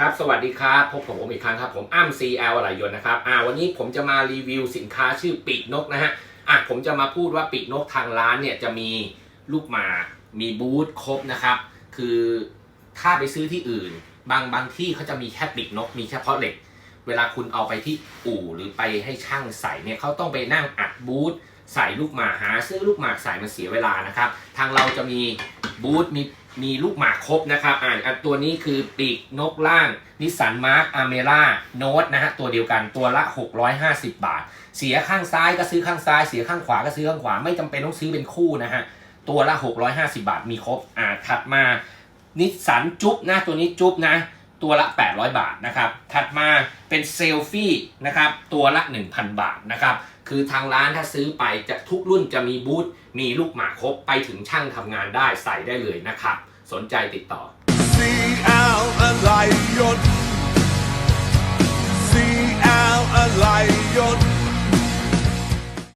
ครับ สวัสดีครับ พบกับผมอีกครั้งครับ ผมอ้ำ CL อะไรยนนะครับ อ่า วันนี้ผมจะมารีวิวสินค้าชื่อปีกนกนะฮะ อะ ผมจะมาพูดว่าปีกนกทางร้านเนี่ยจะมีลูกหมา มีบูธครบนะครับ คือถ้าไปซื้อที่อื่น บางบางที่เขาจะมีแค่ปีกนก มีเฉพาะเหล็ก เวลาคุณเอาไปที่อู่หรือไปให้ช่างใส่เนี่ยเขาต้องไปนั่งอัดบูธใส่ลูกหมาหาซื้อลูกหมาใส่มันเสียเวลานะครับ ทางเราจะมี บูธมีมีลูกหมากครบนะครับอ่าอันตัวนี้คือปีกนกล่างนิสสันมาร์กอาเมร่าโน้ตนะฮะตัวเดียวกันตัวละ 650 บาท เสียข้างซ้ายก็ซื้อข้างซ้าย เสียข้างขวาก็ซื้อข้างขวา ไม่จำเป็นต้องซื้อเป็นคู่นะฮะตัวละ 650 บาทมีครบอ่าถัดมานิสสันจุ๊บนะตัวนี้จุ๊บนะ ตัวละ 800 บาทนะครับ ถัดมาเป็นเซลฟี่นะครับ ตัวละ 1,000 บาทนะครับ คือทางร้านถ้าซื้อไปจะทุกรุ่นจะมีบูธ มีลูกหมากครบ ไปถึงช่างทำงานได้ใส่ได้เลยนะครับ สนใจติดต่อ